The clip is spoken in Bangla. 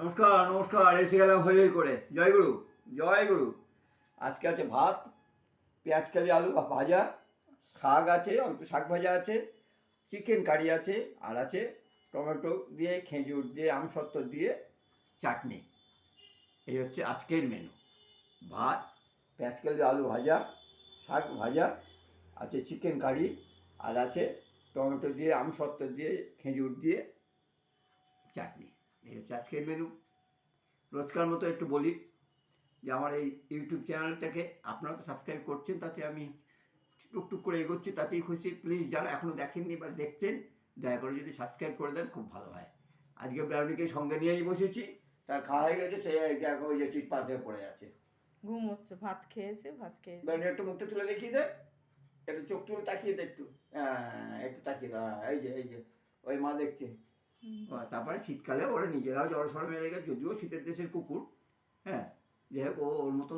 নমস্কার নমস্কার, এসে গেলাম হয়ে করে। জয় গুরু জয় গুরু। আজকে আছে ভাত, পেঁয়াজ কালি আলু ভাজা, শাক আছে, অল্প শাক ভাজা আছে, চিকেন কারি আছে, আর আছে টমেটো দিয়ে, খেজুর দিয়ে আমসত্ত্ব দিয়ে, চাটনি। এই হচ্ছে আজকের মেনু ভাত, পেঁয়াজ কালি আলু ভাজা, শাক ভাজা, আছে চিকেন কারি, আর আছে টমেটো দিয়ে আমসত্ত্ব দিয়ে, খেজুর দিয়ে, চাটনি। এই হচ্ছে আজকের মেনু রোজকার মতো একটু বলি যে আমার এই ইউটিউব চ্যানেলটাকে আপনারা তো সাবস্ক্রাইব করছেন তাতে আমি টুকটুক করে এগোচ্ছি তাতেই খুশি। প্লিজ যারা এখনও দেখেননি বা দেখছেন দয়া করে যদি সাবস্ক্রাইব করে দেন খুব ভালো হয়। আজকে ব্রাউনিকে সঙ্গে নিয়েই বসেছি তার খাওয়া হয়ে গেছে সে দেখো ওই যে চিটপাত হয়ে পড়ে আছে। ঘুম হচ্ছে ভাত খেয়েছে ভাত খেয়েছে ব্রাউনি একটু মুখটা তুলে দেখিয়ে দে। একটু চোখ তুলে তাকিয়ে দে একটু। হ্যাঁ একটু তাকিয়ে দাও এই যে এই যে ওই মা দেখছে। তারপরে শীতকালে ওরা নিজেরাও জড় সড় মেরে গেছে, যদিও শীতের দেশের কুকুর হ্যাঁ যাই হোক, ও ওর মতন